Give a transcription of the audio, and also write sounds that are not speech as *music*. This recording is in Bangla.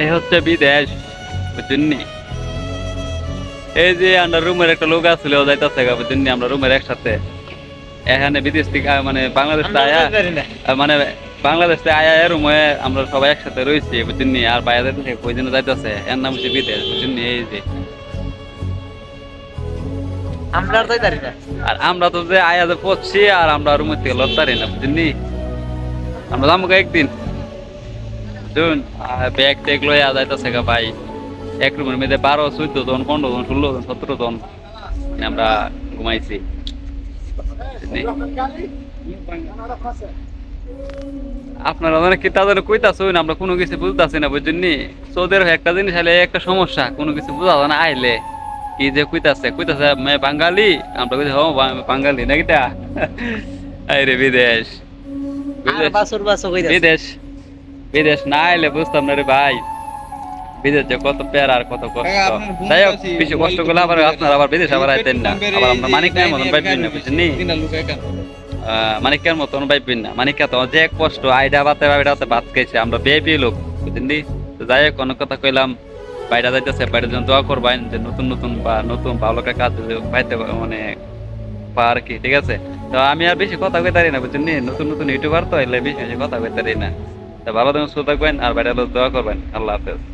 এই হচ্ছে বিদেশ বুঝলি এই যে আমরা রুমের একটা লোক আসলে ও যাইতেছে বুঝলি আমরা রুমের একসাথে। এখানে বিদেশ থেকে মানে বাংলাদেশ আয়া মানে বাংলাদেশ থেকে আয়া রুমে আমরা সবাই একসাথে রয়েছি বুঝলি আর বাইরে যাইতেছে কই দিন যাইতেছে? এর নাম হচ্ছে বিদেশ বুঝলি এই যে। আমরা আর যাইতারি না। আর আমরা তো যে আয়া যে পড়ছি আর আমরা রুমের থেকে লড়তারি না বুঝলি আমরা যাব একদিন। ব্যাগ ট্যাগ লইয়া যাইতেছে গা ভাই। এক রুমের মধ্যে বারো চোদ্দ জন পনেরো জন ষোলো জন সতেরো জন আমরা ঘুমাইছি। আপনারা মানে কি তাদের কইতাছুন আমরা কোনো কিছু বুঝতেছি না বুঝলি সৌদের একটা জিনিস হলে একটা সমস্যা কোনো কিছু বুঝা যায় না আইলে। কি যে কইতাছে কইতাছে মে বাঙালি? আমরা কইতে হো বা- বাঙালি নাকি তা? *laughs* আরে বিদেশ। বিদেশ বিদেশ। বিদেশ না আইলে বুঝতাম না রে ভাই। বিদেশ যে কত প্যার আর কত কষ্ট। যাই হোক বেশি কষ্ট করলে আবার আপনার আবার বিদেশ আবার আইতেন না। আবার আমরা মানিক নাই মতন পাইবেন না? বুঝলি মানিকের মতন পাইবেন না। মানিকা তো যে কষ্ট আইডা বাতে বাইডাতে ভাত খাইছে আমরা বেবি লোক বুঝলি তো যাই হোক অনেক কথা কইলাম। বাইরে যাইতেছে বাইরে যেন দোয়া করবেন যে নতুন নতুন বা নতুন ভালো একটা কাজ পাইতে মানে পা আর কি ঠিক আছে? তো আমি আর বেশি কথা কইতারি না বুঝলি নতুন নতুন ইউটিউবার তো এলে বেশি বেশি কথা কইতারি না। তো ভালো থাকুন থাকবেন আর বাইরে দোয়া করবেন। আল্লাহ হাফেজ।